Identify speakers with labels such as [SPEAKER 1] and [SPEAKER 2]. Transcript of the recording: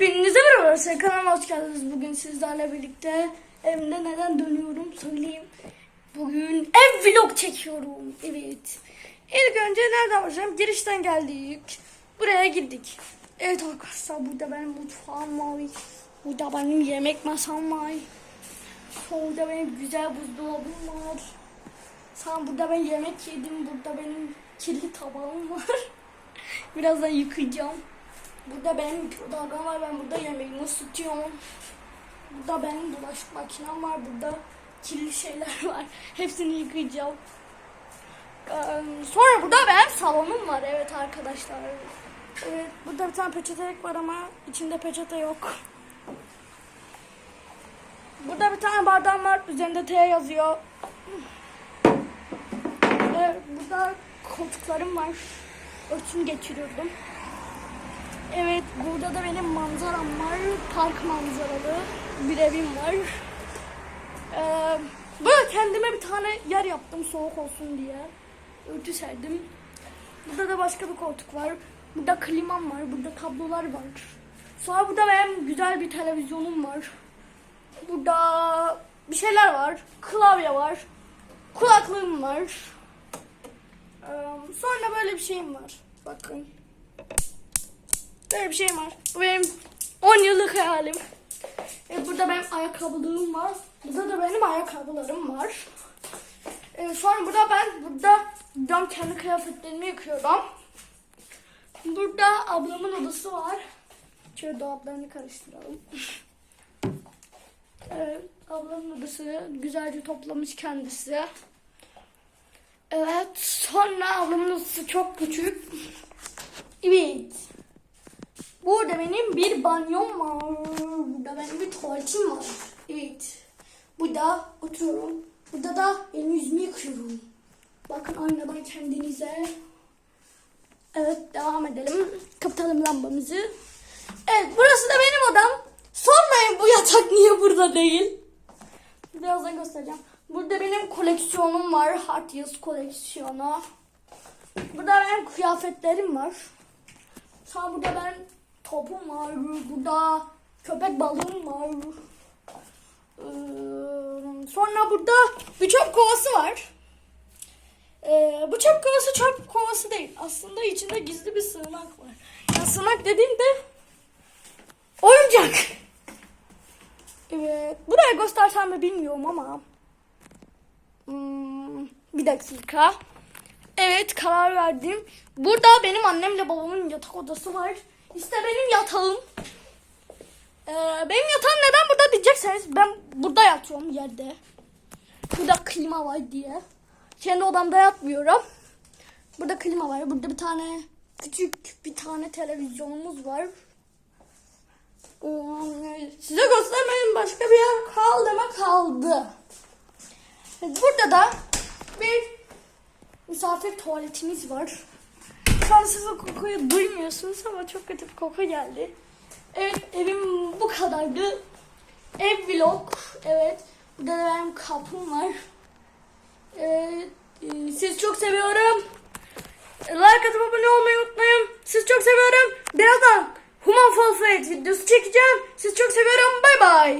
[SPEAKER 1] Hepinize merhaba arkadaşlar kanalıma hoş geldiniz. Bugün sizlerle birlikte evimde neden dönüyorum söyleyeyim. Bugün ev vlog çekiyorum. Evet. İlk önce nereden başlayalım? Girişten geldik. Buraya girdik. Evet arkadaşlar burada benim mutfağım var. Burada benim yemek masam var. Sonra benim güzel buzdolabım var. Sonra burada ben yemek yedim. Burada benim kirli tabağım var. Birazdan yıkayacağım. Burada benim mikrodalgam var. Ben burada yemeğimi ısıtıyorum. Burada benim bulaşık makinem var. Burada kirli şeyler var. Hepsini yıkayacağım. Ee, sonra burada benim salonum var. Evet arkadaşlar. Evet, burada bir tane peçetelik var ama içinde peçete yok. Burada bir tane bardağım var. Üzerinde T yazıyor. Evet, burada koltuklarım var. Örtümü geçiriyordum. Evet, burada da benim manzaram var. Park manzaralı bir evim var. Ee, böyle kendime bir tane yer yaptım soğuk olsun diye. Örtü serdim. Burada da başka bir koltuk var. Burada klimam var. Burada kablolar var. Sonra burada benim güzel bir televizyonum var. Burada bir şeyler var. Klavye var. Kulaklığım var. Ee, sonra böyle bir şeyim var. Bakın. Böyle bir şeyim var. Bu benim 10 yıllık hayalim. Ee, burada benim ayakkabılığım var. Burada da benim ayakkabılarım var. Ee, sonra burada ben burada ben kendi kıyafetlerimi yıkıyorum. Burada ablamın odası var. Şöyle dolaplarını karıştıralım. Evet, ablamın odası güzelce toplamış kendisi. Evet, sonra ablamın odası çok küçük. Evet. Burada benim bir banyom var. Burada benim bir tuvaletim var. Evet. Burada oturuyorum. Burada da elimi yüzümü yıkıyorum. Bakın aynadan kendinize. Evet devam edelim. Kapatalım lambamızı. Evet burası da benim odam. Sormayın bu yatak niye burada değil. Birazdan göstereceğim. Burada benim koleksiyonum var. Hot Wheels koleksiyonu. Burada benim kıyafetlerim var. Sonra burada ben topum var. Burada köpek balığım var. Ee, sonra burada bir çöp kovası var. Ee, bu çöp kovası çöp kovası değil. Aslında içinde gizli bir sığınak var. Ya sığınak dediğimde oyuncak. Evet, buraya göstersem mi bilmiyorum ama. Hmm, bir dakika. Evet karar verdim. Burada benim annemle babamın yatak odası var. İşte benim yatağım. Ee, benim yatağım neden burada diyecekseniz ben burada yatıyorum yerde. Burada klima var diye. Kendi odamda yatmıyorum. Burada klima var. Burada bir tane küçük bir tane televizyonumuz var. Ee, size göstermeyin başka bir yer kaldı mı kaldı. Burada da bir misafir tuvaletimiz var. Şu an siz o kokuyu duymuyorsunuz ama çok kötü bir koku geldi. Evet evim bu kadardı. Ev vlog. Evet. Burada da benim kapım var. Evet. e, çok seviyorum. Like atıp abone olmayı unutmayın. Sizi çok seviyorum. Birazdan Human Fall Fate videosu çekeceğim. Sizi çok seviyorum. Bay bay.